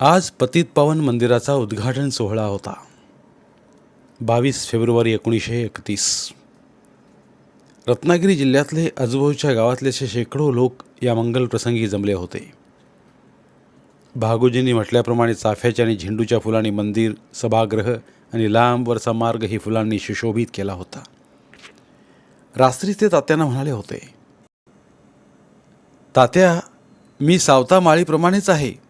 आज पतित पावन मंदिराचा उद्घाटन सोहळा होता. बावीस फेब्रुवारी एकोणीसशे एकतीस. रत्नागिरी जिल्ह्यातले आजूबाजूच्या गावातले असे शेकडो लोक या मंगल प्रसंगी जमले होते. भागोजींनी म्हटल्याप्रमाणे चाफ्याच्या आणि झेंडूच्या फुलांनी मंदिर सभागृह आणि लांबवरचा मार्ग ही फुलांनी सुशोभित केला होता. रात्री ते तात्यांना म्हणाले होते तात्या मी सावता माळीप्रमाणेच आहे.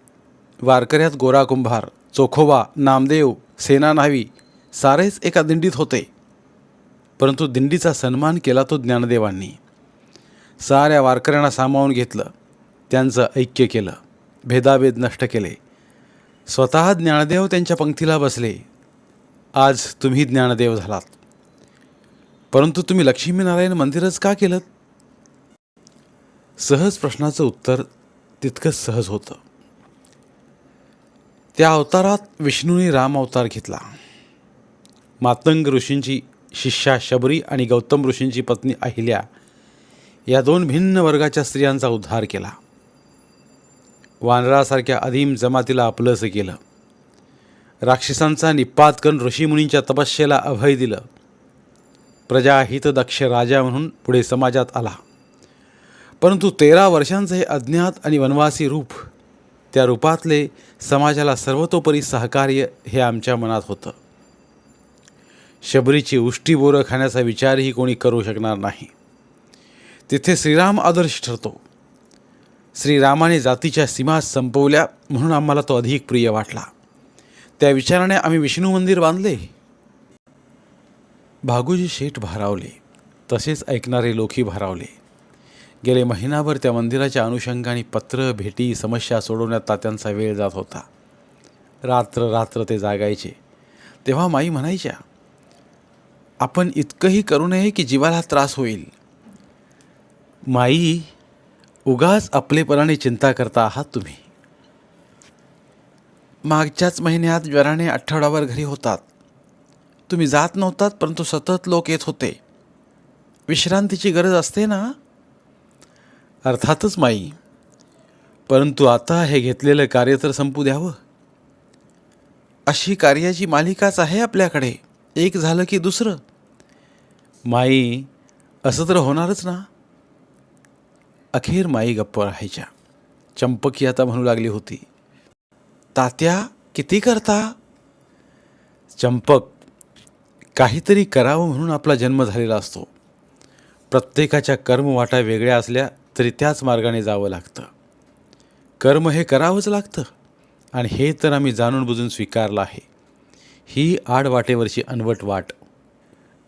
वारकऱ्यात गोरा कुंभार चोखोबा नामदेव सेना न्हावी सारेच एका दिंडीत होते. परंतु दिंडीचा सन्मान केला तो ज्ञानदेवांनी. साऱ्या वारकऱ्यांना सामावून घेतलं. त्यांचं ऐक्य केलं. भेदाभेद नष्ट केले. स्वतः ज्ञानदेव त्यांच्या पंक्तीला बसले. आज तुम्ही ज्ञानदेव झालात. परंतु तुम्ही लक्ष्मीनारायण मंदिरच का केलं सहज प्रश्नाचं उत्तर तितकंच सहज होतं. त्या अवतारात विष्णूने राम अवतार घेतला. मातंग ऋषींची शिष्या शबरी आणि गौतम ऋषींची पत्नी अहिल्या या दोन भिन्न वर्गाच्या स्त्रियांचा उद्धार केला. वानरासारख्या अधीम जमातीला आपलंसं केलं. राक्षसांचा निपात करून ऋषीमुनींच्या तपस्येला अभय दिलं. प्रजाहितदक्ष राजा म्हणून पुढे समाजात आला. परंतु तेरा वर्षांचं हे अज्ञात आणि वनवासी रूप त्या रूपातले समाजाला सर्वतोपरी सहकार्य हे आमच्या मनात होतं. शबरीची उष्टी बोरं खाण्याचा विचारही कोणी करू शकणार नाही. तिथे श्रीराम आदर्श ठरतो. श्रीरामाने जातीच्या सीमा संपवल्या म्हणून आम्हाला तो अधिक प्रिय वाटला. त्या विचाराने आम्ही विष्णू मंदिर बांधले. भागोजी शेठ भारावले. तसेच ऐकणारे लोकही भारावले. गेले महिनाभर त्या मंदिराच्या अनुषंगाने पत्र भेटी समस्या सोडवण्यात तात्यांचा वेळ जात होता. रात्र रात्र ते जागायचे. तेव्हा माई म्हणायच्या आपण इतकंही करू नये की जीवाला त्रास होईल. माई उगाच आपलेपणाने चिंता करता आहात तुम्ही. मागच्याच महिन्यात ज्वराने आठवडाभर घरी होतात. तुम्ही जात नव्हतात परंतु सतत लोक येत होते. विश्रांतीची गरज असते ना? अर्थातच माई परंतु आता हे घेतलेलं कार्य तर संपू द्यावं. अशी कार्याची मालिकाच आहे आपल्याकडे. एक झालं की दुसरं. माई असं तर होणारच ना? अखेर माई गप्प राहायच्या. चंपकी आता म्हणू लागली होती तात्या किती करता? चंपक काहीतरी करावं म्हणून आपला जन्म झालेला असतो. प्रत्येकाच्या कर्मवाटा वेगळ्या असल्या तरी त्याच मार्गाने जावं लागतं. कर्म हे करावंच लागतं. आणि हे तर आम्ही जाणून बुजून स्वीकारलं आहे. ही आडवाटेवरची अनवट वाट.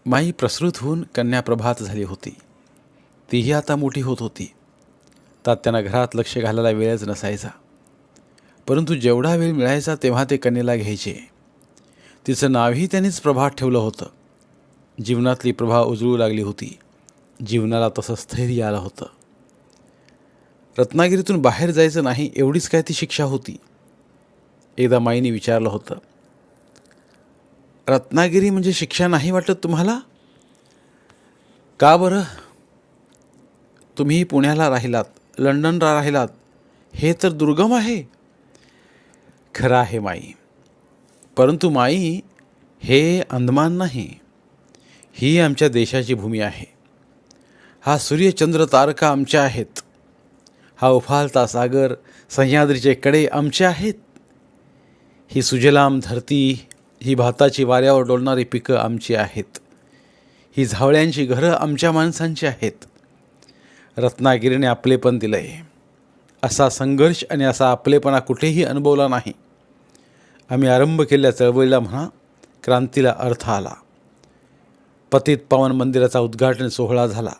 माई प्रसृत होऊन कन्या प्रभात झाली होती. तीही आता मोठी होत होती. तात्यांना घरात लक्ष घालायला वेळच नसायचा. परंतु जेवढा वेळ मिळायचा तेव्हा ते कन्येला घ्यायचे. तिचं नावही त्यांनीच प्रभात ठेवलं होतं. जीवनातली प्रभा उजळू लागली होती. जीवनाला तसं स्थैर्य आलं होतं. रत्नागिरीतून बाहेर जायचं नाही एवढीच काय ती शिक्षा होती. एकदा माईने विचारलं होतं रत्नागिरी म्हणजे शिक्षा नाही वाटत तुम्हाला? का बरं? तुम्ही पुण्याला राहिलात लंडनला राहिलात हे तर दुर्गम आहे. खरं आहे माई परंतु माई हे अंदमान नाही ही आमच्या देशाची भूमी आहे. हा सूर्यचंद्र तारका आमच्या आहेत. हा उफालता सागर सह्याद्रीचे कडे आमचे आहेत. ही सुजलाम धरती ही भाताची वाऱ्यावर डोलणारी पिकं आमची आहेत. ही झावळ्यांची घरं आमच्या माणसांची आहेत. रत्नागिरीने आपलेपण दिलं आहे असा संघर्ष आणि असा आपलेपणा कुठेही अनुभवला नाही. आम्ही आरंभ केलेल्या चळवळीला म्हणा क्रांतीला अर्थ आला. पतित पावन मंदिराचा उद्घाटन सोहळा झाला.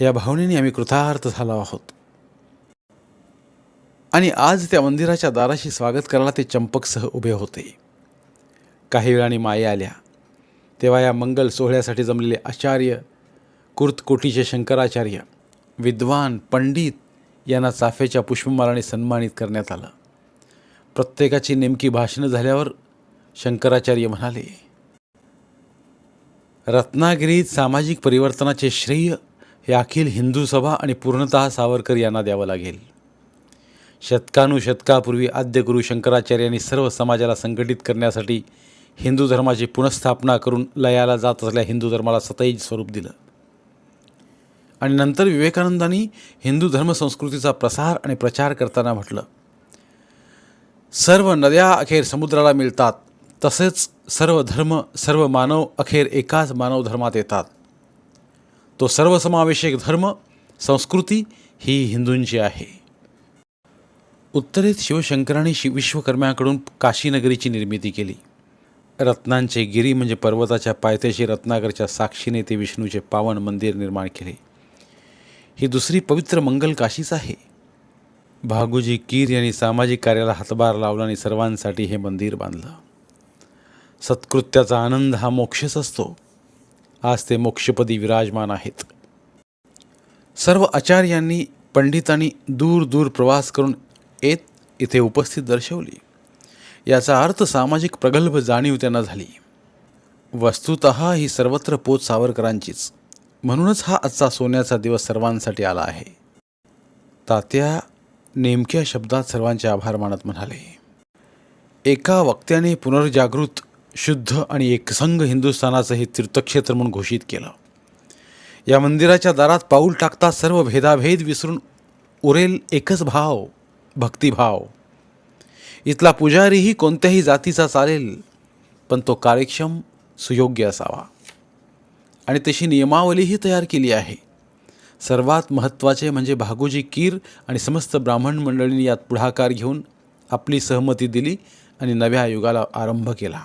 या भावनेने आम्ही कृतार्थ झालो आहोत. आणि आज त्या मंदिराच्या दाराशी स्वागत करायला ते चंपकसह उभे होते. काही वेळाने माया आल्या. तेव्हा या मंगल सोहळ्यासाठी जमलेले आचार्य कुर्तकोटीचे शंकराचार्य विद्वान पंडित यांना चाफ्याच्या पुष्पमालाने सन्मानित करण्यात आलं. प्रत्येकाची नेमकी भाषणं झाल्यावर शंकराचार्य म्हणाले रत्नागिरीत सामाजिक परिवर्तनाचे श्रेय हे अखिल हिंदू सभा आणि पूर्णतः सावरकर यांना द्यावं लागेल. शतकानुशतकापूर्वी आद्य गुरु शंकराचार्यांनी सर्व समाजाला संघटित करण्यासाठी हिंदू धर्माची पुनर्स्थापना करून लयाला जात असल्या हिंदू धर्माला सतैज स्वरूप दिलं. आणि नंतर विवेकानंदांनी हिंदू धर्म संस्कृतीचा प्रसार आणि प्रचार करताना म्हटलं सर्व नद्या अखेर समुद्राला मिळतात तसेच सर्व धर्म सर्व मानव अखेर एकाच मानव धर्मात येतात. तो सर्वसमावेशक धर्म संस्कृती ही हिंदूंची आहे. उत्तरेत शिवशंकरांनी शि विश्वकर्म्याकडून काशीनगरीची निर्मिती केली. रत्नांचे गिरी म्हणजे पर्वताच्या पायथ्याशी रत्नागरच्या साक्षीने ते विष्णूचे पावन मंदिर निर्माण केले. ही दुसरी पवित्र मंगल काशीच आहे. भागुजी कीर यांनी सामाजिक कार्याला हातभार लावला आणि सर्वांसाठी हे मंदिर बांधलं. सत्कृत्याचा आनंद हा मोक्षच असतो. आज ते मोक्षपदी विराजमान आहेत. सर्व आचार्यांनी पंडितांनी दूर दूर प्रवास करून येत इथे उपस्थित दर्शवली. याचा अर्थ सामाजिक प्रगल्भ जाणीव त्यांना झाली. वस्तुत ही सर्वत्र पोच सावरकरांचीच. म्हणूनच हा आजचा सोन्याचा दिवस सर्वांसाठी आला आहे. तात्या नेमक्या शब्दात सर्वांचे आभार मानत म्हणाले. एका वक्त्याने पुनर्जागृत शुद्ध आणि एकसंघ हिंदुस्थानाचं हे तीर्थक्षेत्र म्हणून घोषित केलं. या मंदिराच्या दारात पाऊल टाकता सर्व भेदाभेद विसरून उरेल एकच भाव. भक्तिभाव. इथला पुजारीही कोणत्याही जातीचा चालेल पण तो कार्यक्षम सुयोग्य असावा. आणि तशी नियमावलीही तयार केली आहे. सर्वात महत्त्वाचे म्हणजे भागोजी कीर आणि समस्त ब्राह्मण मंडळींनी यात पुढाकार घेऊन आपली सहमती दिली आणि नव्या युगाला आरंभ केला.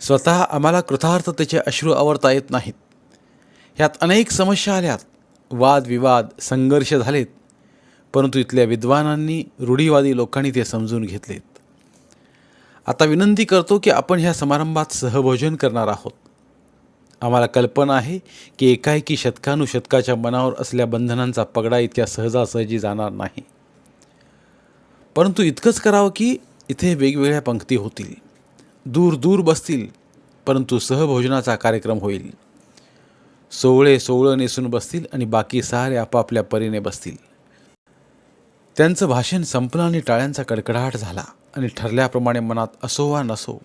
स्वतः आम्हाला कृतार्थतेचे अश्रू आवरता येत नाहीत. ह्यात अनेक समस्या आल्यात. वादविवाद संघर्ष झालेत. परंतु इथल्या विद्वानांनी रूढीवादी लोकांनी ते समजून घेतलेत. आता विनंती करतो की आपण ह्या समारंभात सहभोजन करणार आहोत. आम्हाला कल्पना आहे की एकाएकी शतकानुशतकाच्या मनावर असल्या बंधनांचा पगडा इतक्या सहजासहजी जाणार नाही. परंतु इतकंच करावं की इथे वेगवेगळ्या पंक्ती होतील. दूर दूर बसतील परंतु सहभोजनाचा कार्यक्रम होईल. सोवळे सोवळं नेसून बसतील आणि बाकी सारे आपापल्या परीने बसतील. त्यांचं भाषण संपलं आणि टाळ्यांचा कडकडाट झाला आणि ठरल्याप्रमाणे मनात असो वा नसो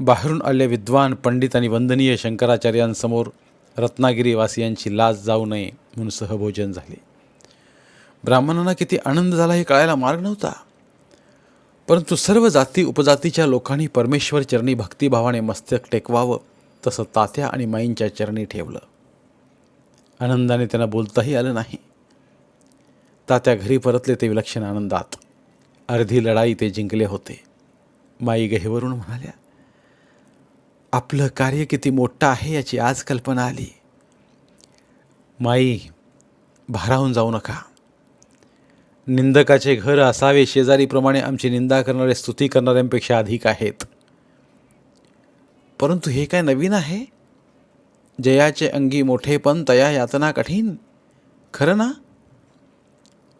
बाहेरून आले विद्वान पंडित आणि वंदनीय शंकराचार्यांसमोर रत्नागिरीवासियांची लाज जाऊ नये म्हणून सहभोजन झाले. ब्राह्मणांना किती आनंद झाला हे कळायला मार्ग नव्हता. परंतु सर्व जाती उपजातीच्या लोकांनी परमेश्वर चरणी भक्तिभावाने मस्तक टेकवावं तसं तात्या आणि माईंच्या चरणी ठेवलं. आनंदाने त्यांना बोलताही आलं नाही. तात्या घरी परतले ते विलक्षण आनंदात अर्धी लढाई ते जिंकले होते. माई गहेवरून म्हणाल्या आपलं कार्य किती मोठं आहे याची आज कल्पना आली. माई भारावून जाऊ नका. निंदकाचे घर असावे शेजारीप्रमाणे आमची निंदा करणारे स्तुती करणाऱ्यांपेक्षा अधिक आहेत. परंतु हे काय नवीन आहे? जयाचे अंगी मोठेपण तया यातना कठीण. खरं ना?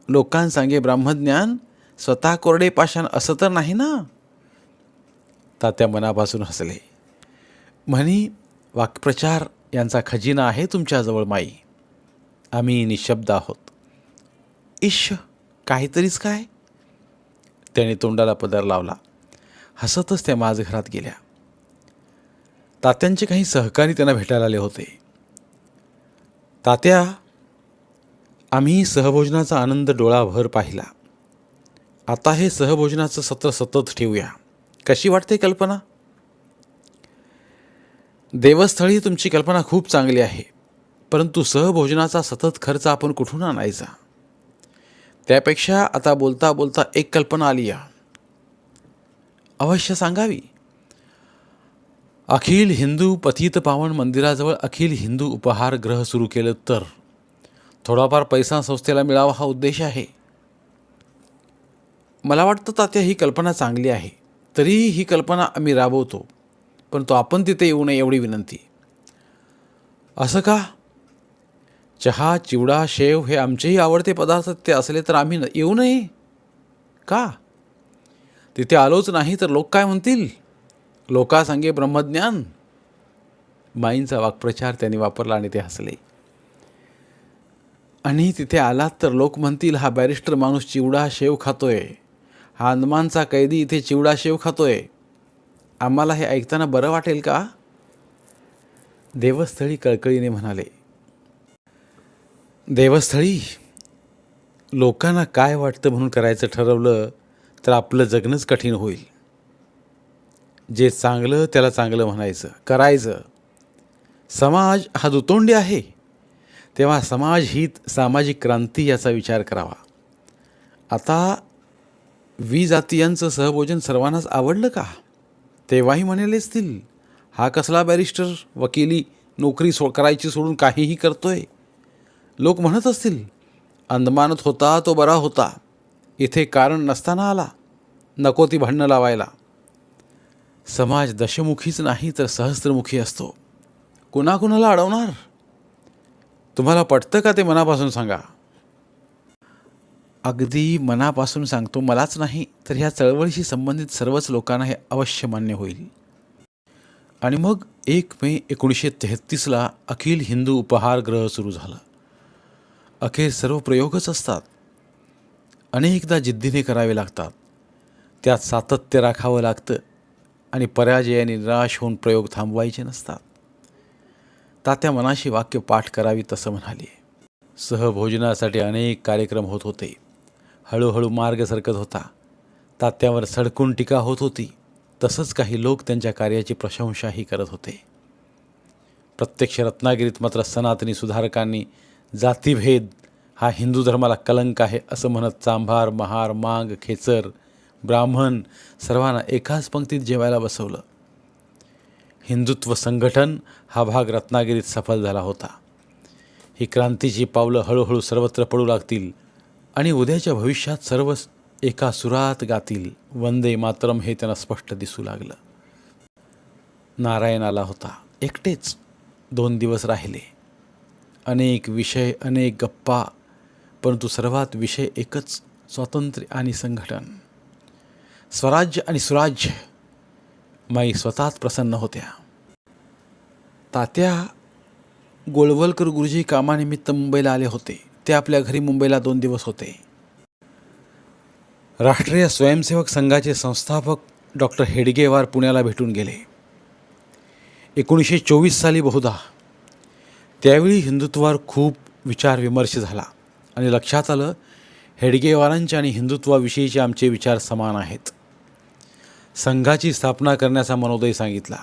लोकांसांगे ब्रह्मज्ञान स्वतः कोरडे पाषाण असं तर नाही ना? तात्या मनापासून हसले. म्हणी वाक्प्रचार यांचा खजिना आहे तुमच्याजवळ माई. आम्ही निशब्द आहोत. इश काहीतरीच काय? त्याने तोंडाला पदर लावला. हसतच त्या माझघरात गेल्या. तात्यांचे काही सहकारी त्यांना भेटायला आले होते. तात्या आम्ही सहभोजनाचा आनंद डोळाभर पाहिला. आता हे सहभोजनाचं सत्र सतत ठेवूया. कशी वाटते कल्पना? देवस्थळी तुमची कल्पना खूप चांगली आहे परंतु सहभोजनाचा सतत खर्च आपण कुठून आणायचा? त्यापेक्षा आता बोलता बोलता एक कल्पना आली या. अवश्य सांगावी. अखिल हिंदू पतित पावन मंदिराजवळ अखिल हिंदू उपहारगृह सुरू केलं तर. थोडाफार पैसा संस्थेला मिळावा हा उद्देश आहे. मला वाटतं तात्या ही कल्पना चांगली आहे. तरीही ही कल्पना आम्ही राबवतो परंतु आपण तिथे येऊ नये एवढी विनंती. असं का? चहा चिवडा शेव हे आमचेही आवडते पदार्थ ते असले तर आम्ही न- येऊ नये? का? तिथे आलोच नाही तर लोक काय म्हणतील? लोका सांगे ब्रह्मज्ञान. माईंचा वाक्प्रचार त्यांनी वापरला आणि ते हसले. आणि तिथे आलात तर लोक म्हणतील हा बॅरिस्टर माणूस चिवडा शेव खातोय. हा अंदमानचा कैदी इथे चिवडा शेव खातोय. आम्हाला हे ऐकताना बरं वाटेल का? देवस्थळी कळकळीने म्हणाले देवस्थळी लोकांना काय वाटतं म्हणून करायचं ठरवलं तर आपलं जगणंच कठीण होईल. जे चांगलं त्याला चांगलं म्हणायचं करायचं. समाज हा दुतोंडी आहे. तेव्हा समाज हित सामाजिक क्रांती याचा विचार करावा. आता विजातीयांचं सहभोजन सर्वांनाच आवडलं का? तेव्हाही म्हणाले असतील हा कसला बॅरिस्टर वकिली नोकरी सो करायची सोडून काहीही करतोय. लोक म्हणत असतील अंदमानत होता तो बरा होता. इथे कारण नसताना आला. नको ती भांडणं लावायला. समाज दशमुखीच नाही तर सहस्त्रमुखी असतो. कुणाकुणाला अडवणार? तुम्हाला पटतं का ते मनापासून सांगा? अगदी मनापासून सांगतो मलाच नाही तर ह्या चळवळीशी संबंधित सर्वच लोकांना हे अवश्य मान्य होईल. आणि मग एक मे एकोणीसशे तेहत्तीसला अखिल हिंदू उपहारगृह सुरू झाला. अखेर सर्व प्रयोगच असतात. अनेकदा जिद्दीने करावे लागतात. त्यात सातत्य राखावं लागतं आणि पराजयाने निराश होऊन प्रयोग थांबवायचे नसतात. तात्या मनाशी वाक्य पाठ करावी तसं म्हणाले. सहभोजनासाठी अनेक कार्यक्रम होत होते. हळूहळू मार्ग सरकत होता. तात्यावर सडकून टीका होत होती. तसंच काही लोक त्यांच्या कार्याची प्रशंसाही करत होते. प्रत्यक्ष रत्नागिरीत मात्र सनातनी सुधारकांनी जातीभेद हा हिंदू धर्माला कलंक आहे असं म्हणत चांभार महार मांग खेचर ब्राह्मण सर्वांना एकाच पंक्तीत जेवायला बसवलं. हिंदुत्व संघटन हा भाग रत्नागिरीत सफल झाला होता. ही क्रांतीची पावलं हळूहळू सर्वत्र पडू लागतील आणि उद्याच्या भविष्यात सर्व एका सुरात गातील वंदे मातरम हे त्यांना स्पष्ट दिसू लागलं. नारायण आला होता. एकटेच दोन दिवस राहिले. अनेक विषय अनेक गप्पा परंतु सर्वात विषय एकच स्वातंत्र्य आणि संघटन. स्वराज्य आणि सुराज्य माई स्वतःच प्रसन्न होत्या. तात्या गोळवलकर गुरुजी कामानिमित्त मुंबईला आले होते. ते आपल्या घरी मुंबईला दोन दिवस होते. राष्ट्रीय स्वयंसेवक संघाचे संस्थापक डॉक्टर हेडगेवार पुण्याला भेटून गेले. एकोणीसशे चोवीस साली बहुधा त्यावेळी हिंदुत्वावर खूप विचारविमर्श झाला आणि लक्षात आलं हेडगेवारांचे आणि हिंदुत्वाविषयीचे आमचे विचार समान आहेत. संघाची स्थापना करण्याचा मनोदय सांगितला.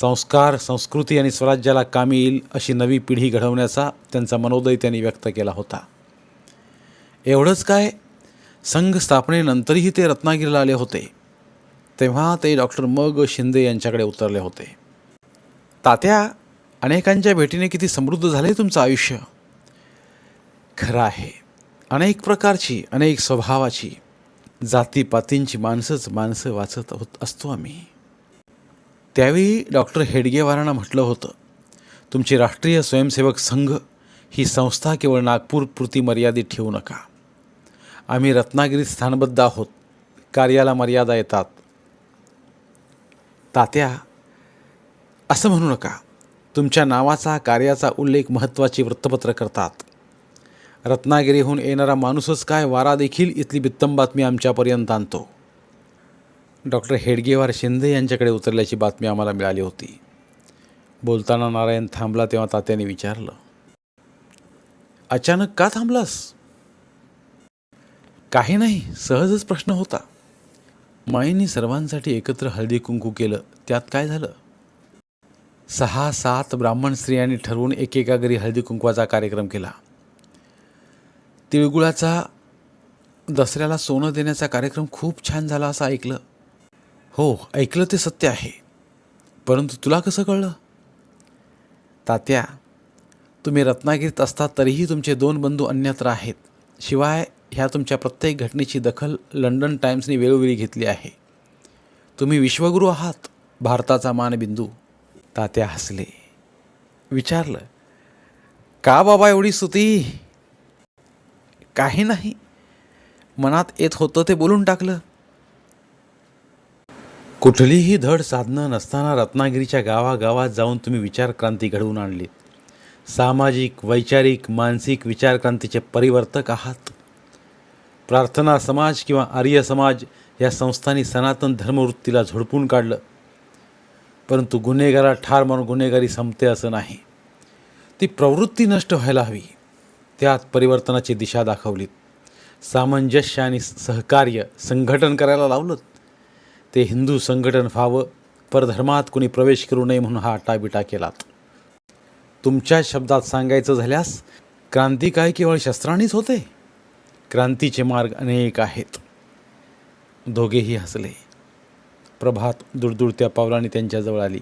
संस्कार संस्कृती आणि स्वराज्याला कामी येईल अशी नवी पिढी घडवण्याचा त्यांचा मनोदय त्यांनी व्यक्त केला होता. एवढंच काय? संघ स्थापनेनंतरही ते रत्नागिरीला आले होते. तेव्हा ते डॉक्टर मग शिंदे यांच्याकडे उतरले होते. तात्या अनेकांच्या भेटीने किती समृद्ध झाले तुमचं आयुष्य. खरं आहे. अनेक प्रकारची अनेक स्वभावाची जातीपातींची माणसंच माणसं वाचत होत असतो आम्ही. त्यावेळी डॉक्टर हेडगेवारांना म्हटलं होतं तुमची राष्ट्रीय स्वयंसेवक संघ ही संस्था केवळ नागपूरपुरती मर्यादित ठेवू नका. आम्ही रत्नागिरीत स्थानबद्ध आहोत कार्याला मर्यादा येतात. तात्या असं म्हणू नका. तुमच्या नावाचा कार्याचा उल्लेख महत्त्वाची वृत्तपत्र करतात. रत्नागिरीहून येणारा माणूसच काय वारा देखील इथली बित्तम बातमी आमच्यापर्यंत आणतो. डॉक्टर हेडगेवार शिंदे यांच्याकडे उतरल्याची बातमी आम्हाला मिळाली होती. बोलताना नारायण थांबला तेव्हा तात्याने विचारलं अचानक का थांबलास? काही नाही सहजच प्रश्न होता. माईंनी सर्वांसाठी एकत्र हळदी कुंकू केलं. त्यात काय झालं? सहा सात ब्राह्मण स्त्रियांनी ठरवून एकेका घरी हळदी कुंकवाचा कार्यक्रम केला. तिळगुळाचा दसऱ्याला सोनं देण्याचा कार्यक्रम खूप छान झाला असं ऐकलं. हो ऐकलं ते सत्य आहे. परंतु तुला कसं कळलं? तात्या तुम्ही रत्नागिरीत असता तरीही तुमचे दोन बंधू अन्यत्र आहेत. शिवाय ह्या तुमच्या प्रत्येक घटनेची दखल लंडन टाईम्सने वेळोवेळी घेतली आहे. तुम्ही विश्वगुरू आहात भारताचा मानबिंदू. तात्या हसले. विचारलं का बाबा एवढी स्तुती? काही नाही. मनात येत होतं ते बोलून टाकलं. कुठलीही धड साधनं नसताना रत्नागिरीच्या गावागावात जाऊन तुम्ही विचारक्रांती घडवून आणलीत सामाजिक वैचारिक मानसिक विचारक्रांतीचे परिवर्तक आहात. प्रार्थना समाज किंवा आर्य समाज या संस्थांनी सनातन धर्मवृत्तीला झोडपून काढलं. परंतु गुन्हेगारा ठार मारून गुन्हेगारी संपते असं नाही. ती प्रवृत्ती नष्ट व्हायला हवी. त्यात परिवर्तनाची दिशा दाखवलीत. सामंजस्य आणि सहकार्य संघटन करायला लावलं ते हिंदू संघटन व्हावं परधर्मात कुणी प्रवेश करू नये म्हणून हा आटाबिटा केलात. तुमच्या शब्दात सांगायचं झाल्यास क्रांती काय केवळ शस्त्रांनीच होते? क्रांतीचे मार्ग अनेक आहेत. दोघेही हसले. प्रभात दुडदुडत्या पावलाने त्यांच्याजवळ आली.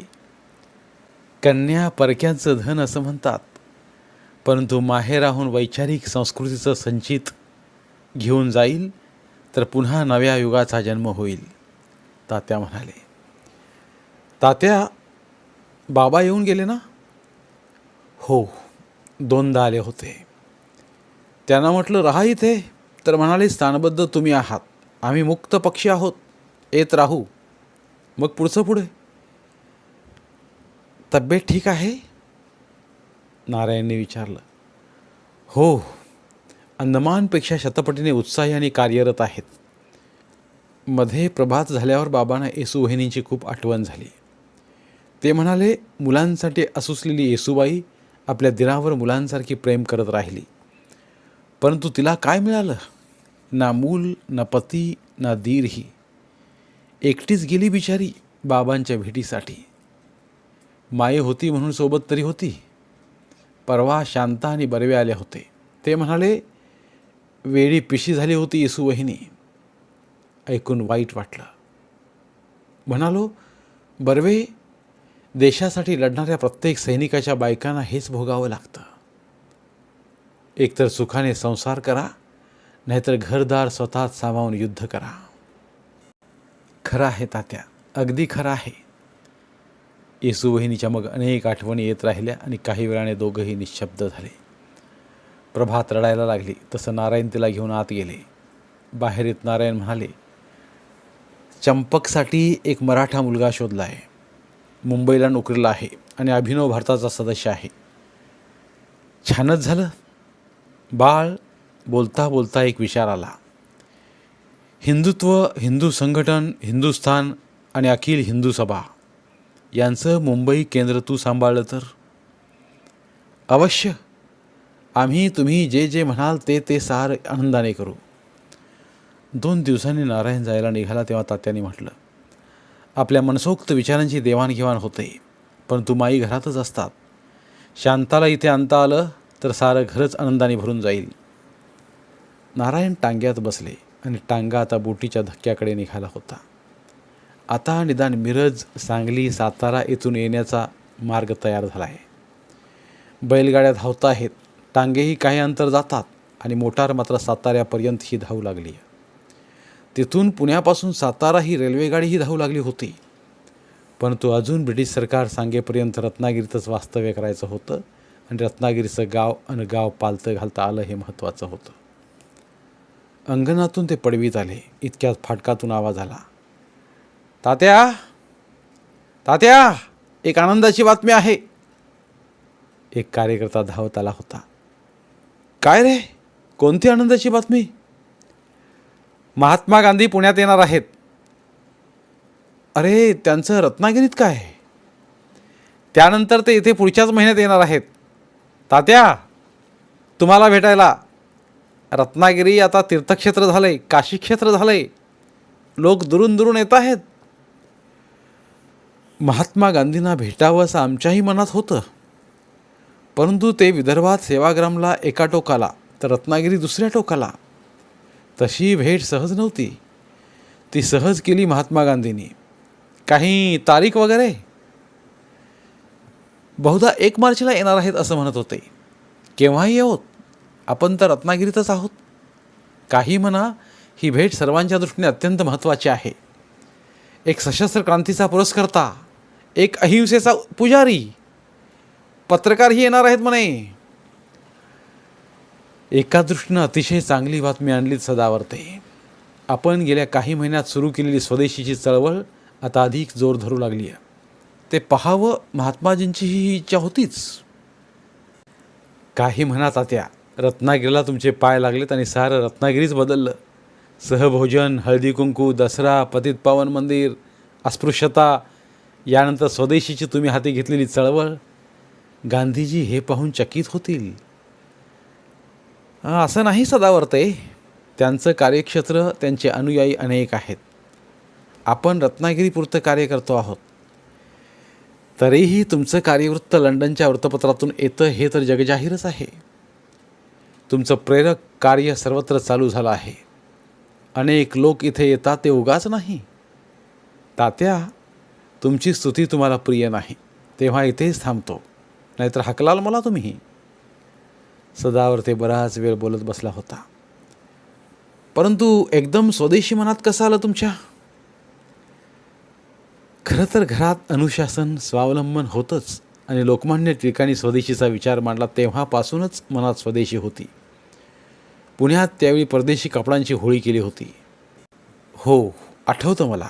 कन्या परक्यांचं धन असं म्हणतात. परंतु माहेराहून वैचारिक संस्कृतीचं संचित घेऊन जाईल तर पुन्हा नव्या युगाचा जन्म होईल तात्या म्हणाले. तात्या बाबा येऊन गेले ना? हो दोनदा आले होते. त्यांना म्हटलं राहा इथे. तर म्हणाले स्थानबद्ध तुम्ही आहात. आम्ही मुक्त पक्षी आहोत. येत राहू. मग पुढचं पुढे. तब्येत ठीक आहे? नारायणने विचारलं हो अंदमानपेक्षा शतपटीने उत्साही आणि कार्यरत आहेत. मध्ये प्रभात झाल्यावर बाबांना येसू वहिनींची खूप आठवण झाली. ते म्हणाले मुलांसाठी असुसलेली येसूबाई आपल्या दिनावर मुलांसारखी प्रेम करत राहिली. परंतु तिला काय मिळालं? ना मूल ना पती ना दीरही. एकटीच गेली बिचारी बाबांच्या भेटीसाठी. माये होती म्हणून सोबत तरी होती. परवा शांता आणि बर्वे आले होते. ते म्हणाले वेळी पिशी झाली होती येसू वहिनी. ऐकून वाईट वाटलं. म्हणालो बर्वे देशासाठी लढणाऱ्या प्रत्येक सैनिकाच्या बायकांना हेच भोगावं लागतं. एकतर सुखाने संसार करा नाहीतर घरदार स्वतःच सामावून युद्ध करा. खरं आहे तात्या अगदी खरं आहे. येसू वहिनीच्या मग अनेक आठवणी येत राहिल्या आणि काही वेळाने दोघंही निशब्द झाले. प्रभात रडायला लागली. तसं नारायण तिला घेऊन आत गेले. बाहेर येत नारायण म्हणाले चंपकसाठी एक मराठा मुलगा शोधला आहे मुंबईला नोकरीला आहे आणि अभिनव भारताचा सदस्य आहे. छानच झालं. बाळ बोलता बोलता एक विचार आला. हिंदुत्व हिंदू संघटन हिंदुस्थान आणि अखिल हिंदू सभा. यांचं मुंबई केंद्र तू सांभाळलं तर? अवश्य. आम्ही तुम्ही जे जे म्हणाल ते ते सार आनंदाने करू. दोन दिवसांनी नारायण जायला निघाला तेव्हा तात्याने म्हटलं आपल्या मनसोक्त विचारांची देवाणघेवाण होते परंतु माई घरातच असतात. शांताला इथे आणता आलं तर सारं घरच आनंदाने भरून जाईल. नारायण टांग्यात बसले आणि टांगा आता बोटीच्या धक्क्याकडे निघाला होता. आता निदान मिरज सांगली सातारा येथून येण्याचा मार्ग तयार झाला आहे. बैलगाड्या धावता आहेत टांगेही काही अंतर जातात आणि मोटार मात्र साताऱ्यापर्यंत ही धावू लागली तिथून पुण्यापासून सातारा ही रेल्वेगाडीही धावू लागली होती. परंतु अजून ब्रिटिश सरकार सांगेपर्यंत रत्नागिरीतच वास्तव्य करायचं होतं आणि रत्नागिरीचं गाव आणि गाव पालतं घालता आलं हे महत्त्वाचं होतं. अंगणातून ते पडवीत आले इतक्यात फाटकातून आवाज आला. तात्या तात्या एक आनंदाची बातमी आहे. एक कार्यकर्ता धावत आला होता. काय रे? कोणती आनंदाची बातमी? महात्मा गांधी पुण्यात येणार आहेत. अरे त्यांचं रत्नागिरीत काय? त्यानंतर ते इथे पुढच्याच महिन्यात येणार आहेत. तात्या तुम्हाला भेटायला. रत्नागिरी आता तीर्थक्षेत्र झालं आहे काशीक्षेत्र झालं आहे लोक दुरून दुरून येत आहेत. महात्मा गांधींना भेटावं असं आमच्याही मनात होतं. परंतु ते विदर्भात सेवाग्रामला एका टोकाला तर रत्नागिरी दुसऱ्या टोकाला. तशी भेट सहज नव्हती. ती सहज केली महात्मा गांधींनी. काही तारीख वगैरे? बहुधा एक मार्चला येणार आहेत असं म्हणत होते. केव्हाही येऊत आपण तर रत्नागिरीतच आहोत. काही म्हणा ही भेट सर्वांच्या दृष्टीने अत्यंत महत्त्वाची आहे. एक सशस्त्र क्रांतीचा पुरस्कर्ता एक अहिंसेचा पुजारी. पत्रकारही येणार आहेत म्हणे. एका दृष्टीनं अतिशय चांगली बातमी आणलीत सदावरते. आपण गेल्या काही महिन्यात सुरू केलेली स्वदेशीची चळवळ आता अधिक जोर धरू लागली आहे. ते पहावं महात्माजींची ही इच्छा होतीच. काही म्हणा तात्या रत्नागिरीला तुमचे पाय लागलेत आणि सारं रत्नागिरीच बदललं. सहभोजन हळदी कुंकू दसरा पतित पावन मंदिर अस्पृश्यता यानंतर स्वदेशीची तुम्ही हाती घेतलेली चळवळ. गांधीजी हे पाहून चकित होतील. असं नाही सदावर्ते त्यांचं कार्यक्षेत्र त्यांचे अनुयायी अनेक आहेत. आपण रत्नागिरीपुरतं कार्य करतो आहोत. तरीही तुमचं कार्यवृत्त लंडनच्या वृत्तपत्रातून येतं हे तर जगजाहीरच आहे. तुमचं प्रेरक कार्य सर्वत्र चालू झालं आहे. अनेक लोक इथे येतात ते उगाच नाही. तात्या तुमची स्तुती तुम्हाला प्रिय नाही. तेव्हा इथेच थांबतो. नाहीतर हकलाल मला तुम्ही. सदावर ते बराच वेळ बोलत बसला होता. परंतु एकदम स्वदेशी मनात कसं आलं तुमच्या? खरं तर घरात अनुशासन स्वावलंबन होतंच आणि लोकमान्य टिळकांनी स्वदेशीचा विचार मांडला तेव्हापासूनच मनात स्वदेशी होती. पुण्यात त्यावेळी परदेशी कपड्यांची होळी केली होती. हो आठवतं मला.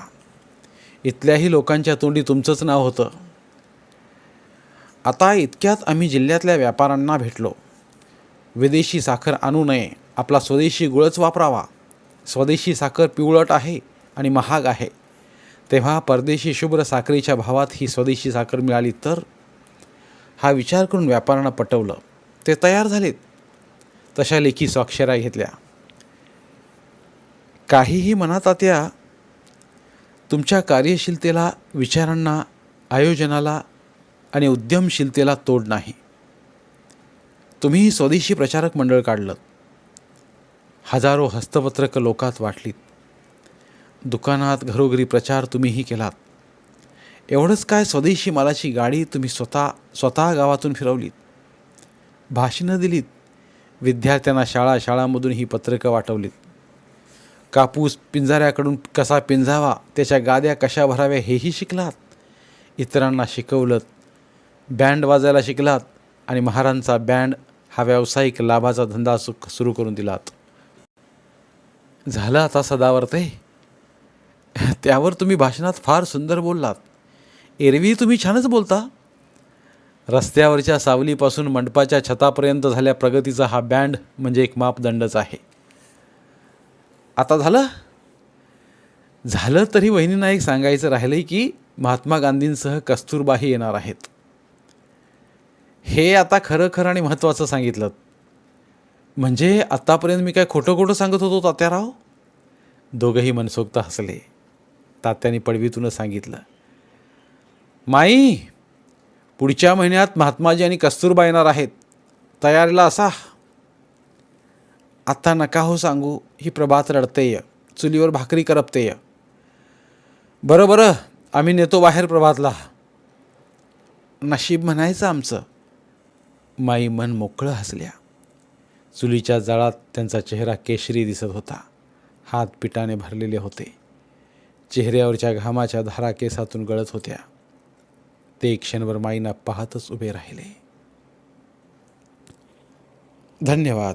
इथल्याही लोकांच्या तोंडी तुमचंच नाव होतं. आता इतक्यात आम्ही जिल्ह्यातल्या व्यापाऱ्यांना भेटलो. विदेशी साखर आणू नये. आपला स्वदेशी गुळच वापरावा. स्वदेशी साखर पिवळट आहे आणि महाग आहे. तेव्हा परदेशी शुभ्र साखरेच्या भावात ही स्वदेशी साखर मिळाली तर? हा विचार करून व्यापाऱ्यांना पटवलं. ते तयार झालेत. तशा लेखी स्वाक्षऱ्या घेतल्या. काहीही मनात आत्या तुमच्या कार्यशीलतेला विचारांना आयोजनाला आणि उद्यमशीलतेला तोड नाही. तुम्ही स्वदेशी प्रचारक मंडळ काढलं. हजारो हस्तपत्रक लोकात वाटलीत. दुकानात घरोघरी प्रचार तुम्हीही केलात. एवढंच काय स्वदेशी मालाची गाडी तुम्ही स्वतः स्वतः गावातून फिरवलीत? भाषणं दिलीत. विद्यार्थ्यांना शाळा शाळांमधून ही पत्रकं वाटवलीत. कापूस पिंजाऱ्याकडून कसा पिंजावा त्याच्या गाद्या कशा भराव्या हेही शिकलात. इतरांना शिकवलं बँड वाजायला शिकलात आणि महारांचा बँड हा व्यावसायिक लाभाचा धंदा सु सुरू करून दिलात. झालं आता सदावर्ते त्यावर तुम्ही भाषणात फार सुंदर बोललात. एरवी तुम्ही छानच बोलता. रस्त्यावरच्या सावलीपासून मंडपाच्या छतापर्यंत झाल्या प्रगतीचा हा बँड म्हणजे एक मापदंडच आहे. आता झालं? झालं तरी वहिनींना एक सांगायचं राहिलं की महात्मा गांधींसह कस्तुरबाही येणार आहेत. हे आता खरं खरं आणि महत्त्वाचं सांगितलं. म्हणजे आत्तापर्यंत मी काय खोटं खोटं सांगत होतो तात्याराव? दोघंही मनसोक्त हसले. तात्याने पडवीतूनच सांगितलं. माई पुढच्या महिन्यात महात्माजी आणि कस्तुरबा येणार आहेत. तयारीला असा. आत्ता नका हो सांगू ही प्रभात रडतेय चुलीवर भाकरी करपतेय. बरं बरं आम्ही नेतो बाहेर प्रभातला. नशीब म्हणायचं आमचं. माई मन मोकळं हसल्या. चुलीच्या जाळात त्यांचा चेहरा केशरी दिसत होता. हात पिठाने भरलेले होते. चेहऱ्यावरच्या घामाच्या धारा केसातून गळत होत्या. ते क्षणभर माईना पाहतच उभे राहिले. धन्यवाद.